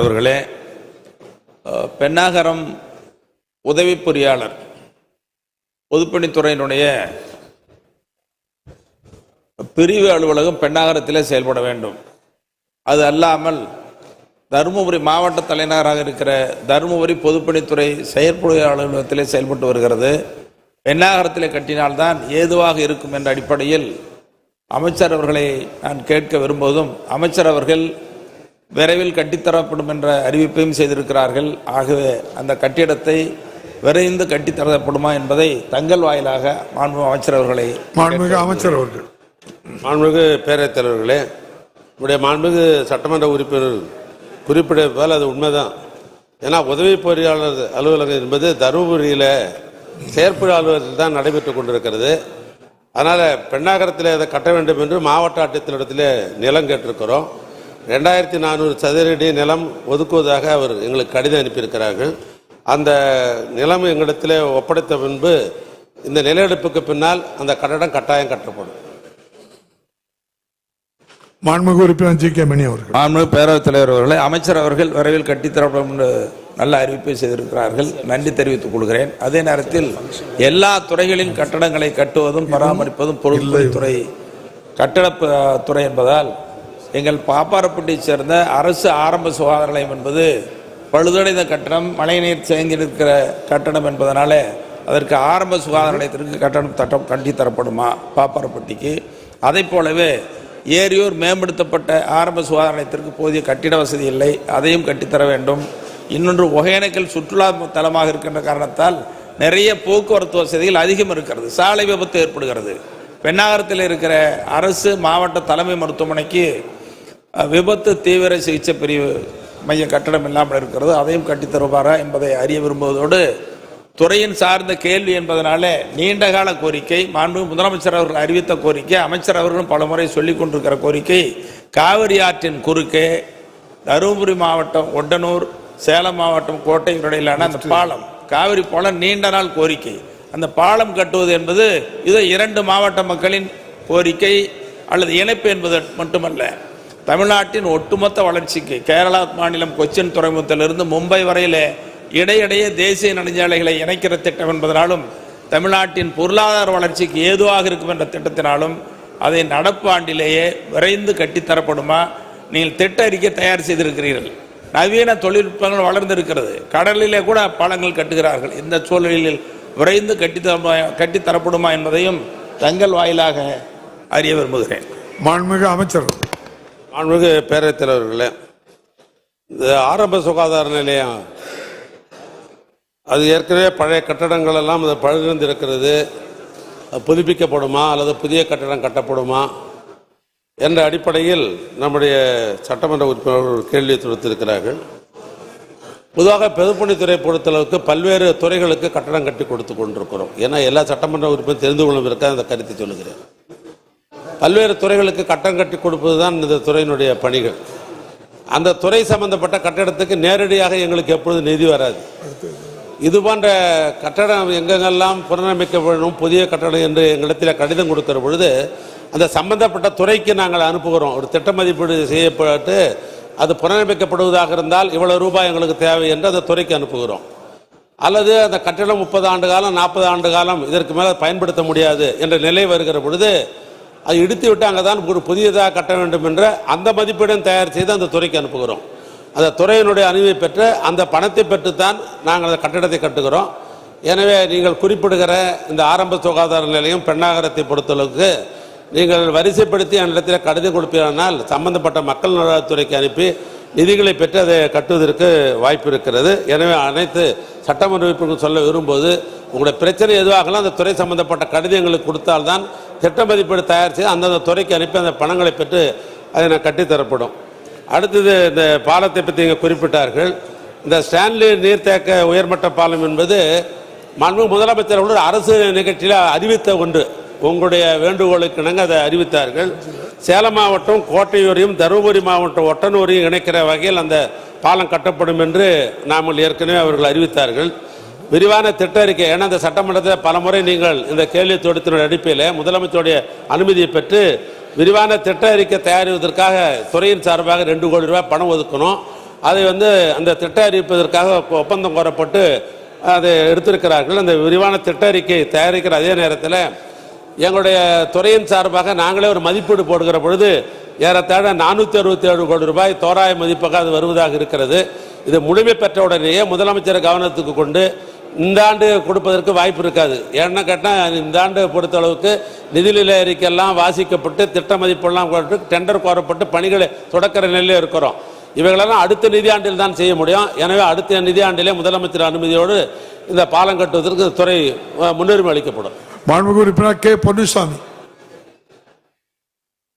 அவர்களே பெண்ணாகரம் உதவி பொறியாளர் பொதுப்பணித்துறையினுடைய பிரிவு அலுவலகம் பெண்ணாகரத்திலே செயல்பட வேண்டும். அது அல்லாமல் தருமபுரி மாவட்ட தலைநகராக இருக்கிற தருமபுரி பொதுப்பணித்துறை செயற்பொழி அலுவலகத்திலே செயல்பட்டு வருகிறது. பெண்ணாகரத்திலே கட்டினால்தான் ஏதுவாக இருக்கும் என்ற அடிப்படையில் அமைச்சர் அவர்களை நான் கேட்க விரும்புவதும் அமைச்சர் அவர்கள் விரைவில் கட்டித்தரப்படும் என்ற அறிவிப்பையும் செய்திருக்கிறார்கள். ஆகவே அந்த கட்டிடத்தை விரைந்து கட்டித்தரப்படுமா என்பதை தங்கள் வாயிலாக மாண்பு அமைச்சர் அவர்களை மாண்புமிகு அமைச்சர் அவர்கள். மாண்புமிகு பேரவைத் தலைவர்களே நம்முடைய மாண்புமிகு சட்டமன்ற உறுப்பினர் குறிப்பிட்டதால் அது உண்மைதான். ஏன்னா உதவி பொறியாளர் அலுவலகம் என்பது தருமபுரியில் செயற்பொழி அலுவலகத்தில் தான் நடைபெற்று கொண்டிருக்கிறது. அதனால் பெண்ணாகரத்தில் அதை கட்ட வேண்டும் என்று மாவட்ட ஆட்சித்தலைவரத்தில் நிலம் கேட்டிருக்கிறோம். ரெண்டாயிரத்தி நானூறு சதுரடி நிலம் ஒதுக்குவதாக அவர் எங்களுக்கு கடிதம் அனுப்பியிருக்கிறார்கள். அந்த நிலம் எங்களிடத்தில் ஒப்படைத்த பின்பு இந்த நிலையெடுப்புக்கு பின்னால் அந்த கட்டடம் கட்டாயம் கட்டப்படும். மாண்புமிகு உறுப்பினர் ஜி கே மணி அவர்கள். மாண்புமிகு பேரவைத் தலைவர் அவர்களை அமைச்சர் அவர்கள் விரைவில் கட்டித்தரப்படும் என்று நல்ல அறிவிப்பை செய்திருக்கிறார்கள். நன்றி தெரிவித்துக் கொள்கிறேன். அதே நேரத்தில் எல்லா துறைகளின் கட்டடங்களை கட்டுவதும் பராமரிப்பதும் பொருட்துறை கட்டடப் துறை என்பதால் எங்கள் பாப்பாரப்பட்டியை சேர்ந்த அரசு ஆரம்ப சுகாதார நிலையம் என்பது பழுதடைந்த கட்டடம் மழைநீர் இருக்கிற கட்டணம் என்பதனால அதற்கு ஆரம்ப சுகாதார நிலையத்திற்கு கட்டணம் தட்டம் கட்டி தரப்படுமா பாப்பாரப்பட்டிக்கு. அதை போலவே ஏரியூர் மேம்படுத்தப்பட்ட ஆரம்ப சுகாதார நிலையத்திற்கு போதிய கட்டிட வசதி இல்லை அதையும் கட்டித்தர வேண்டும். இன்னொன்று ஒகேனக்கல் சுற்றுலா தலமாக இருக்கின்ற காரணத்தால் நிறைய போக்குவரத்து வசதிகள் அதிகம் இருக்கிறது சாலை விபத்து ஏற்படுகிறது. பெண்ணாகரத்தில் இருக்கிற அரசு மாவட்ட தலைமை மருத்துவமனைக்கு விபத்து தீவிர சிகிச்சை பிரிவு மைய கட்டடம் இல்லாமல் இருக்கிறது. அதையும் கட்டித் தருவாரா என்பதை அறிய விரும்புவதோடு துறையின் சார்ந்த கேள்வி என்பதனாலே நீண்டகால கோரிக்கை மாண்பு முதலமைச்சர் அவர்கள் அறிவித்த கோரிக்கை அமைச்சர் அவர்களும் பலமுறை சொல்லிக் கொண்டிருக்கிற கோரிக்கை காவிரி ஆற்றின் குறுக்கே தருமபுரி மாவட்டம் ஒட்டனூர் சேலம் மாவட்டம் கோட்டை இடையிலான அந்த பாலம் காவிரி பாலம் நீண்ட நாள் கோரிக்கை. அந்த பாலம் கட்டுவது என்பது இது இரண்டு மாவட்ட மக்களின் கோரிக்கை அல்லது இணைப்பு என்பது மட்டுமல்ல. தமிழ்நாட்டின் ஒட்டுமொத்த வளர்ச்சிக்கு கேரளா மாநிலம் கொச்சின் துறைமுகத்திலிருந்து மும்பை வரையிலே இடையிடையே தேசிய நெடுஞ்சாலைகளை இணைக்கிற திட்டம் என்பதனாலும் தமிழ்நாட்டின் பொருளாதார வளர்ச்சிக்கு ஏதுவாக இருக்கும் என்ற திட்டத்தினாலும் அதை நடப்பு ஆண்டிலேயே விரைந்து கட்டித்தரப்படுமா? நீங்கள் திட்ட அறிக்கை தயார் செய்திருக்கிறீர்கள். நவீன தொழில்நுட்பங்கள் வளர்ந்திருக்கிறது. கடலிலே கூட பாலங்கள் கட்டுகிறார்கள். இந்த சூழலில் விரைந்து கட்டித்தர கட்டித்தரப்படுமா என்பதையும் தங்கள் வாயிலாக அறிய விரும்புகிறேன். மாண்புமிகு அமைச்சர். அவர்கள். பேரவைத் தலைவர்களே இந்த ஆரம்ப சுகாதார நிலையம். அது ஏற்கனவே பழைய கட்டடங்கள் எல்லாம் அது பழுதிருந்து இருக்கிறது புதுப்பிக்கப்படுமா அல்லது புதிய கட்டடம் கட்டப்படுமா என்ற அடிப்படையில் நம்முடைய சட்டமன்ற உறுப்பினர்கள் கேள்வி தொடுத்திருக்கிறார்கள். பொதுவாக பொதுப்பணித்துறை பொறுத்தளவுக்கு பல்வேறு துறைகளுக்கு கட்டடம் கட்டி கொடுத்து கொண்டிருக்கிறோம். ஏன்னா எல்லா சட்டமன்ற உறுப்பினரும் தெரிந்து கொள்ளும் இருக்க அந்த கருத்தை சொல்லுகிறேன். பல்வேறு துறைகளுக்கு கட்டம் கட்டி கொடுப்பது தான் இந்த துறையினுடைய பணிகள். அந்த துறை சம்பந்தப்பட்ட கட்டடத்துக்கு நேரடியாக எங்களுக்கு எப்பொழுது நிதி வராது. இது போன்ற கட்டடம் எங்கெங்கெல்லாம் புனரமைக்க புதிய கட்டடம் என்று எங்களிடத்தில் கடிதம் கொடுக்கிற பொழுது அந்த சம்பந்தப்பட்ட துறைக்கு நாங்கள் அனுப்புகிறோம். ஒரு திட்ட மதிப்பீடு செய்யப்பட்டு அது புனரமைக்கப்படுவதாக இருந்தால் இவ்வளவு ரூபாய் எங்களுக்கு தேவை என்று அந்த துறைக்கு அனுப்புகிறோம். அல்லது அந்த கட்டடம் முப்பது ஆண்டு காலம் நாற்பது ஆண்டு காலம் இதற்கு மேலே பயன்படுத்த முடியாது என்ற நிலை வருகிற பொழுது அதை இடித்து விட்டு அங்கே தான் ஒரு புதியதாக கட்ட வேண்டும் என்ற அந்த மதிப்பீடும் தயார் செய்து அந்த துறைக்கு அனுப்புகிறோம். அந்த துறையினுடைய அனுமதி பெற்று அந்த பணத்தை பெற்றுத்தான் நாங்கள் அந்த கட்டிடத்தை கட்டுகிறோம். எனவே நீங்கள் குறிப்பிடுகிற இந்த ஆரம்ப சுகாதார நிலையம் பெண்ணாகரத்தை பொறுத்தளவுக்கு நீங்கள் வரிசைப்படுத்தி என்னிடத்தில் கடிதம் கொடுப்பீரானால் சம்பந்தப்பட்ட மக்கள் நலத்துறைக்கு அனுப்பி நிதிகளை பெற்று அதை கட்டுவதற்கு வாய்ப்பு இருக்கிறது. எனவே அனைத்து சட்டமன்ற உறுப்பினர்கள் சொல்ல விரும்பும்போது உங்களுடைய பிரச்சனை எதுவாகலாம் அந்த துறை சம்பந்தப்பட்ட கடிதங்களுக்கு கொடுத்தால்தான் திட்ட மதிப்பீடு தயார் செய்து அந்தந்த துறைக்கு அனுப்பி அந்த பணங்களை பெற்று அதை நான் கட்டித்தரப்படும். அடுத்தது இந்த பாலத்தை பற்றி இங்கே குறிப்பிட்டார்கள். இந்த ஸ்டான்லி நீர்த்தேக்க உயர்மட்ட பாலம் என்பது மண்பு முதலமைச்சர் அரசு நிகழ்ச்சியில் அறிவித்த ஒன்று. உங்களுடைய வேண்டுகோளுக்கு இணங்க அதை அறிவித்தார்கள். சேலம் மாவட்டம் கோட்டையூரையும் தருமபுரி மாவட்டம் ஒட்டனூரையும் இணைக்கிற வகையில் அந்த பாலம் கட்டப்படும் என்று நாமல் ஏற்கனவே அவர்கள் அறிவித்தார்கள். விரிவான திட்ட அறிக்கை ஏன்னா இந்த சட்டமன்றத்தில் பலமுறை நீங்கள் இந்த கேள்வி தொடுத்தினுடைய அடிப்படையில் முதலமைச்சருடைய அனுமதியை பெற்று விரிவான திட்ட அறிக்கை தயாரிப்பதற்காக துறையின் சார்பாக ரெண்டு கோடி ரூபாய் பணம் ஒதுக்கணும். அதை வந்து அந்த திட்ட அறிவிப்பதற்காக ஒப்பந்தம் கோரப்பட்டு அதை எடுத்திருக்கிறார்கள். அந்த விரிவான திட்ட அறிக்கை தயாரிக்கிற அதே நேரத்தில் எங்களுடைய துறையின் சார்பாக நாங்களே ஒரு மதிப்பீடு போடுகிற பொழுது ஏறத்தாழ நானூற்றி அறுபத்தி ஏழு கோடி ரூபாய் தோராய மதிப்பாக அது வருவதாக இருக்கிறது. இது முழுமை பெற்ற உடனேயே முதலமைச்சர் கவனத்துக்கு கொண்டு இந்த ஆண்டு கொடுப்பதற்கு வாய்ப்பு இருக்காது. ஏன்னா கேட்டால் இந்த ஆண்டு பொறுத்தளவுக்கு நிதிநிலை அறிக்கையெல்லாம் வாசிக்கப்பட்டு திட்ட மதிப்பெல்லாம் டெண்டர் கோரப்பட்டு பணிகளை தொடக்கிற நிலையில் இருக்கிறோம். இவைகளெல்லாம் அடுத்த நிதியாண்டில் தான் செய்ய முடியும். எனவே அடுத்த நிதியாண்டிலே முதலமைச்சர் அனுமதியோடு இந்த பாலம் கட்டுவதற்கு துறை முன்னுரிமை அளிக்கப்படும். மாண்புமிகு உறுப்பினர் கே பொன்னுசாமி